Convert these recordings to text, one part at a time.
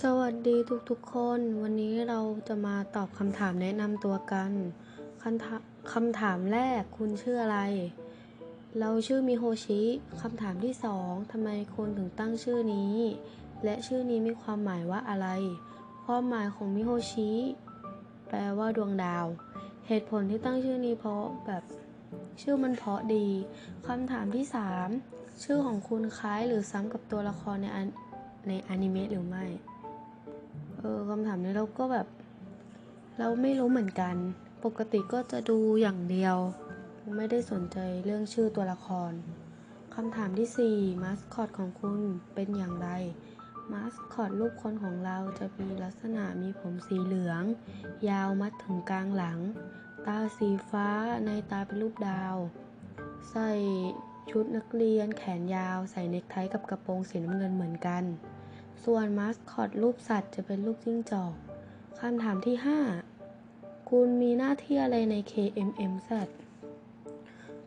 สวัสดีทุกๆคน วันนี้เราจะมาตอบคำถามแนะนำตัวกันคำถาคำถามแรกคุณชื่ออะไร เราชื่อมิโฮชิคำถามที่สองทำไมคุณถึงตั้งชื่อนี้ และชื่อนี้มีความหมายว่าอะไร ความหมายของมิโฮชิแปลว่าดวงดาว เหตุผลที่ตั้งชื่อนี้เพราะแบบชื่อมันเพราะดีคำถามที่สามชื่อของคุณคล้ายหรือซ้ำกับตัวละครในในอนิเมะหรือไม่ ออคำถามนี้เราก็แบบ เราไม่รู้เหมือนกัน ปกติก็จะดูอย่างเดียว ไม่ได้สนใจเรื่องชื่อตัวละครคำถามที่ 4 มาสคอตของคุณเป็นอย่างไร มาสคอตรูปคนของเราจะมีลักษณะมีผมสีเหลือง ยาวมัดถึงกลางหลัง ตาสีฟ้าในตาเป็นรูปดาว ใส่ชุดนักเรียนแขนยาว ใส่เนคไทกับกระโปรงสีน้ำเงินเหมือนกัน ส่วนมาสคอตรูปสัตว์จะเป็นรูปจิ้งจอกคำถามที่ 5 คุณมีหน้าที่อะไรใน KMMZ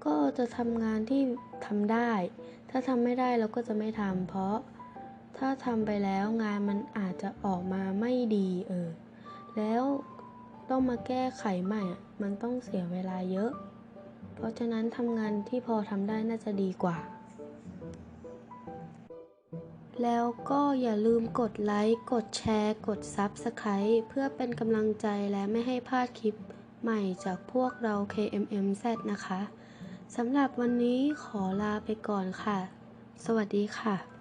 ก็จะทำงานที่ทำได้ ถ้าทำไม่ได้เราก็จะไม่ทำเพราะถ้าทำไปแล้วงานมันอาจจะออกมาไม่ดีเออ แล้วต้องมาแก้ไขใหม่ มันต้องเสียเวลาเยอะ เพราะฉะนั้นทำงานที่พอทำได้น่าจะดีกว่า แล้วก็อย่าลืมกดไลค์ กดแชร์ กด Subscribe เพื่อเป็นกำลังใจและไม่ให้พลาดคลิปใหม่จากพวกเรา KMMZ นะคะ สำหรับวันนี้ขอลาไปก่อนค่ะ สวัสดีค่ะ